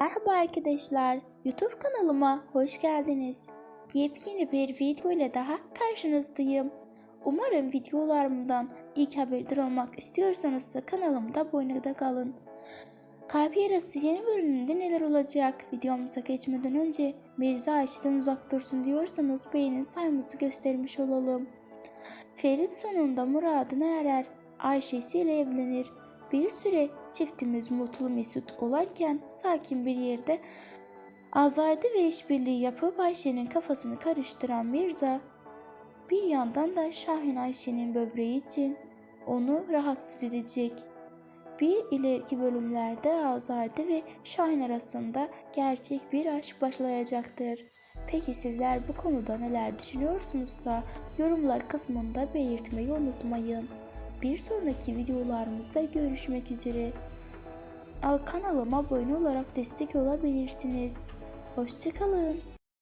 Merhaba arkadaşlar, YouTube kanalıma hoş geldiniz. Yepyeni bir video ile daha karşınızdayım. Umarım videolarımdan ilk haberdar olmak istiyorsanız da kanalımda abone kalın. Kalp Yarası yeni bölümünde neler olacak? Videomuza geçmeden önce Mirza Ayşe'den uzak dursun diyorsanız beğenin sayımızı göstermiş olalım. Ferit sonunda muradına erer. Ayşe ile evlenir. Bir süre çiftimiz mutlu mesut olarken sakin bir yerde azade ve işbirliği yapıp Ayşe'nin kafasını karıştıran Mirza bir yandan da Şahin Ayşe'nin böbreği için onu rahatsız edecek. Bir ileriki bölümlerde Azade ve Şahin arasında gerçek bir aşk başlayacaktır. Peki sizler bu konuda neler düşünüyorsunuzsa yorumlar kısmında belirtmeyi unutmayın. Bir sonraki videolarımızda görüşmek üzere. Kanalıma abone olarak destek olabilirsiniz. Hoşçakalın.